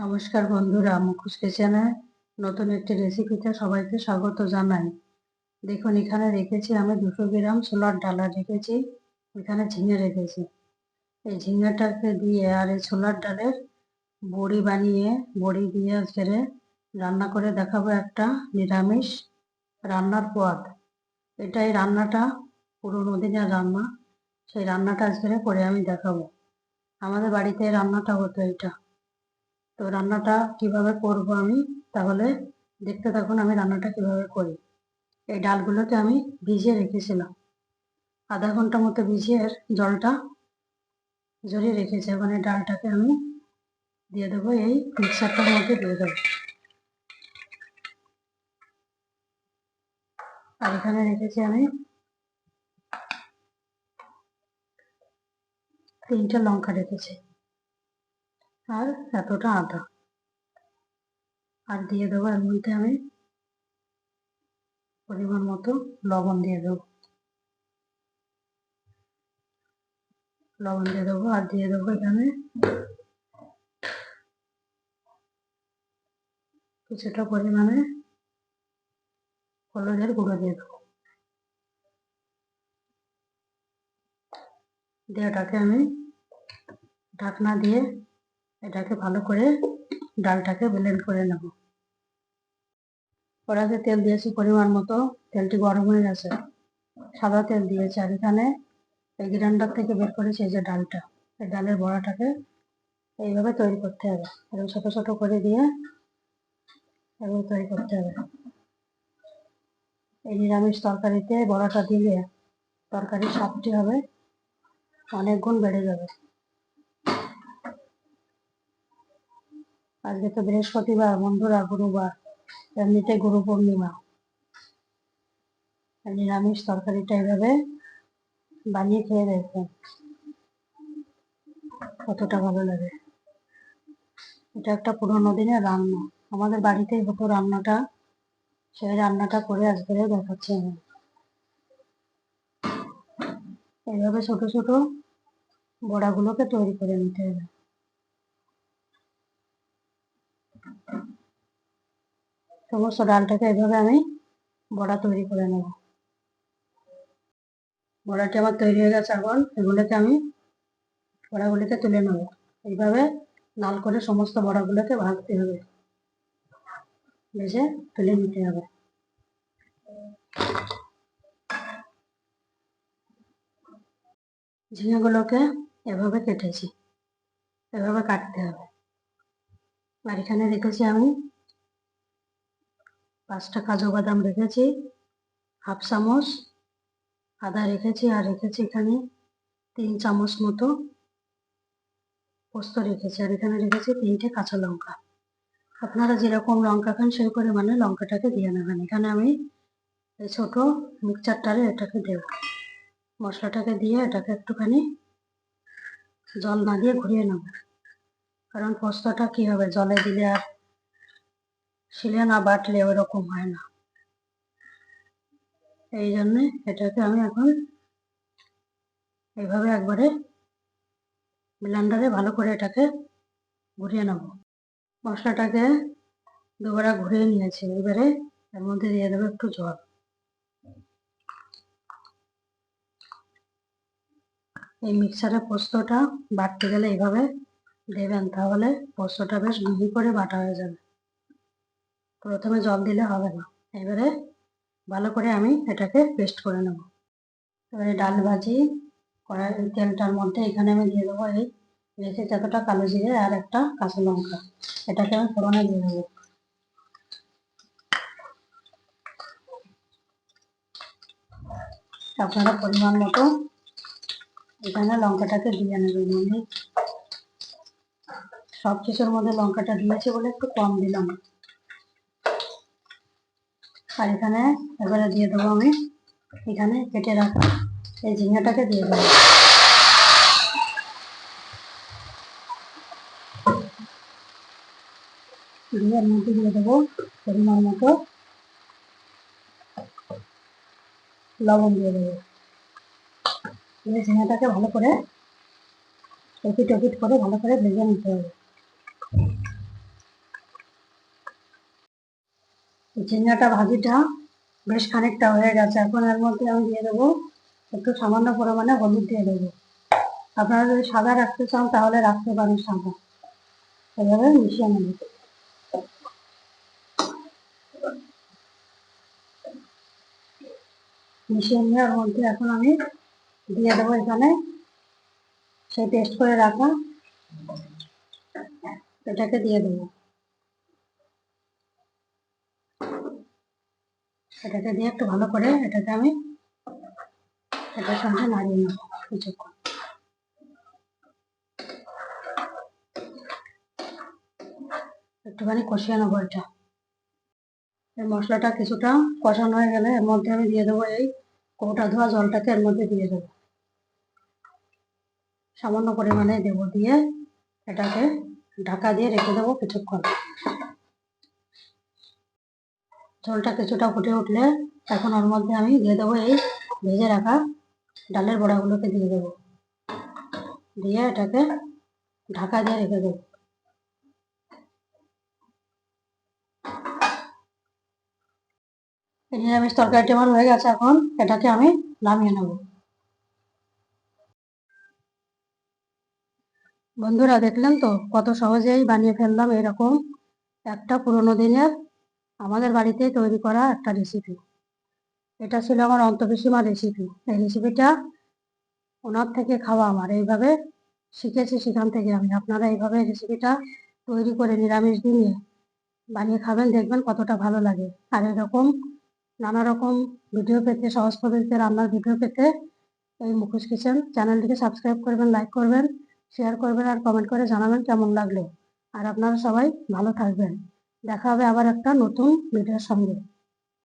নমস্কার বন্ধুরা, মুখোশ কিচেনে নতুন একটি রেসিপিতে সবাইকে স্বাগত জানাই। দেখুন, এখানে রেখেছি আমি দুশো গ্রাম ছোলার ডালা রেখেছি, এখানে ঝিঙে রেখেছি। এই ঝিঙেটাকে দিয়ে আর এই ছোলার ডালের বড়ি বানিয়ে, বড়ি দিয়ে ছেড়ে রান্না করে দেখাবো একটা নিরামিষ রান্নার পদ। এটা এই রান্নাটা, পুরোনো দিনের রান্না। সেই রান্নাটা আজকে করে আমি দেখাবো। আমাদের বাড়িতে রান্নাটা হতো এটা তো রান্নাটা কীভাবে করব আমি, তাহলে দেখতে থাকুন আমি রান্নাটা কীভাবে করি। এই ডালগুলোকে আমি ভিজিয়ে রেখেছিলাম। আধা ঘণ্টা মতো ভিজিয়ে জলটা জড়িয়ে রেখেছি। এবং এই ডালটাকে আমি দিয়ে দেবো, এই মিক্সারটার মধ্যে দিয়ে দেবো। আর এখানে রেখেছি আমি তিনটে লঙ্কা রেখেছি। আর এতটা আদা। আর দিয়ে দেবো এর মধ্যে আমি পরিমাণ মতো লবণ দিয়ে দেবো। লবণ দিয়ে দেবো আর দিয়ে দেবো এখানে কিছুটা পরিমাণে হলুদের গুঁড়ো দিয়ে দেবো। দিয়ে ওটাকে আমি ঢাকনা দিয়ে এটাকে ভালো করে ডালটাকে ব্লেন্ড করে নেব। কড়াতে তেল দিয়েছি পরিমাণ মতো, তেলটি গরম হয়ে গেছে। সাদা তেল দিয়েছি আর এখানে এই গ্রাইন্ডার থেকে বের করেছি এই যে ডালটা। এই ডালের বড়াটাকে এইভাবে তৈরি করতে হবে। এবং ছোট ছোট করে দিয়ে এভাবে তৈরি করতে হবে। এই নিরামিষ তরকারিতে বড়াটা দিলে তরকারির স্বাদটি হবে অনেক গুণ বেড়ে যাবে। আজকে তো বৃহস্পতিবার, বন্ধুরা, গুরুবার। এমনিতে গুরু পূর্ণিমা। নিরামিষ তরকারিটা এভাবে বানিয়ে খেয়ে দেখবেন। কতটা ভালো লাগে। এটা একটা পুরোনো দিনের রান্না। আমাদের বাড়িতেই হতো রান্নাটা, সেই রান্নাটা করে আজকে দেখাচ্ছি আমি। এইভাবে ছোট ছোট বড়াগুলোকে তৈরি করে নিতে হবে। সমস্ত ডালটাকে এভাবে আমি বড়া তৈরি করে নেব। বড়াটি আমার তৈরি হয়ে গেছে এখন এগুলোকে আমি বড়াগুলিকে তুলে নেব। এইভাবে লাল করে সমস্ত বড়াগুলোকে ভাজতে হবে। ভেজে তুলে নিতে হবে। ঝিঙেগুলোকে এভাবে কেটেছি। এভাবে কাটতে হবে। আর এখানে রেখেছি আমি। পাঁচটা কাজু বাদাম রেখেছি, হাফ চামচ আদা রেখেছি আর রেখেছি এখানে তিন চামচ মতো পোস্ত রেখেছি আর এখানে রেখেছি তিনটে কাঁচা লঙ্কা। আপনারা যেরকম লঙ্কা খান সেই পরিমাণে লঙ্কাটাকে দিয়ে নেবেন। এখানে আমি এই ছোটো মিক্সচারটারে এটাকে দেব। মশলাটাকে দিয়ে এটাকে একটুখানি জল না দিয়ে ঘুরিয়ে নেব। কারণ পোস্তটা কি হবে? জলে দিলে আর শিলে না বাটলে ওরকম হয় না। এই জন্যে এটাকে আমি এখন এইভাবে একবারে ব্লেন্ডারে ভালো করে এটাকে ঘুরিয়ে নেব। মশলাটাকে দুবারা ঘুরিয়ে নিয়েছি। এবারে এর মধ্যে দিয়ে দেবো একটু জল। এই মিক্সারে পোস্তটা বাটতে গেলে এইভাবে দেবেন তাহলে পোস্তটা বেশ মিহি করে বাটা হয়ে যাবে। প্রথমে জল দিলে হবে না। এবারে ভালো করে আমি এটাকে পেস্ট করে নেব। এবারে ডাল ভাজি কড়াই তেলটার মধ্যে এখানে আমি দিয়ে দেবো এই রেখে যতটা কালো জিরে আর একটা কাঁচা লঙ্কা। এটাকে আমি ফোড়নে দিয়ে দেবো। আপনারা পরিমাণ মতো এখানে লঙ্কাটাকে দিয়ে নেবেন। আমি সব কিছুর মধ্যে লঙ্কাটা দিয়েছে বলে একটু কম দিলাম। আর এখানে এবারে দিয়ে দেবো আমি, এখানে কেটে রাখা এই ঝিঙাটাকে দিয়ে দেবো। দিয়ে মধ্যে দিয়ে দেবো পরিমাণ মতো লবণ দিয়ে দেবো। দিয়ে ঝিঙাটাকে ভালো করে টপিট টপিট করে ভালো করে ভেজে নিতে হবে এই ঝিঙ্গাটা ভাজিটা বেশ খানিকটা হয়ে গেছে। এখন এর মধ্যে আমি দিয়ে দেবো একটু সামান্য পরিমাণে হলুদ দিয়ে দেবো। আপনারা যদি সাদা রাখতে চান তাহলে রাখতে পারেন সাদা। এভাবে মিশিয়ে নেব। মিশিয়ে নেওয়ার মধ্যে এখন আমি দিয়ে দেবো এখানে সেই টেস্ট করে রাখা এটাকে দিয়ে দেবো। এটাকে দিয়ে একটু ভালো করে এটাকে আমি এটার সঙ্গে নাড়িয়ে নেব কিছুক্ষণ। একটুখানি কষিয়ে নেব এটা। এই মশলাটা কিছুটা কষানো হয়ে গেলে এর মধ্যে আমি দিয়ে দেবো এই কৌটা ধোয়া জলটাকে এর মধ্যে দিয়ে দেবো। সামান্য পরিমাণে দেবো দিয়ে এটাকে ঢাকা দিয়ে রেখে দেবো কিছুক্ষণ। ঝোলটা কিছুটা ফুটে উঠলে এখন ওর মধ্যে আমি দিয়ে দেবো এই ভেজে রাখা ডালের বড়াগুলোকে দিয়ে দেবো। দিয়ে এটাকে ঢাকা দিয়ে রেখে দেবো। নিরামিষ তরকারিটি আমার হয়ে গেছে এখন, এটাকে আমি নামিয়ে নেব। বন্ধুরা, দেখলেন তো কত সহজেই বানিয়ে ফেললাম এরকম একটা পুরোনো দিনের আমাদের বাড়িতে তৈরি করা একটা রেসিপি এটা ছিল আমার অন্তপিসীমার রেসিপি এই রেসিপিটা ওনার থেকে খাওয়া আমার। এইভাবে শিখেছি সেখান থেকে আমি। আপনারা এইভাবে রেসিপিটা তৈরি করে নিরামিষ দিনে বানিয়ে খাবেন, দেখবেন কতটা ভালো লাগে। আর এরকম নানা রকম ভিডিও পেতে, সহজ পদ্ধতিতে রান্নার ভিডিও পেতে এই মুখোশ কিচেন চ্যানেলটিকে সাবস্ক্রাইব করবেন লাইক করবেন শেয়ার করবেন আর কমেন্ট করে জানাবেন কেমন লাগল। আর আপনারা সবাই ভালো থাকবেন। দেখা হবে আবার একটা নতুন ভিডিওর সঙ্গে।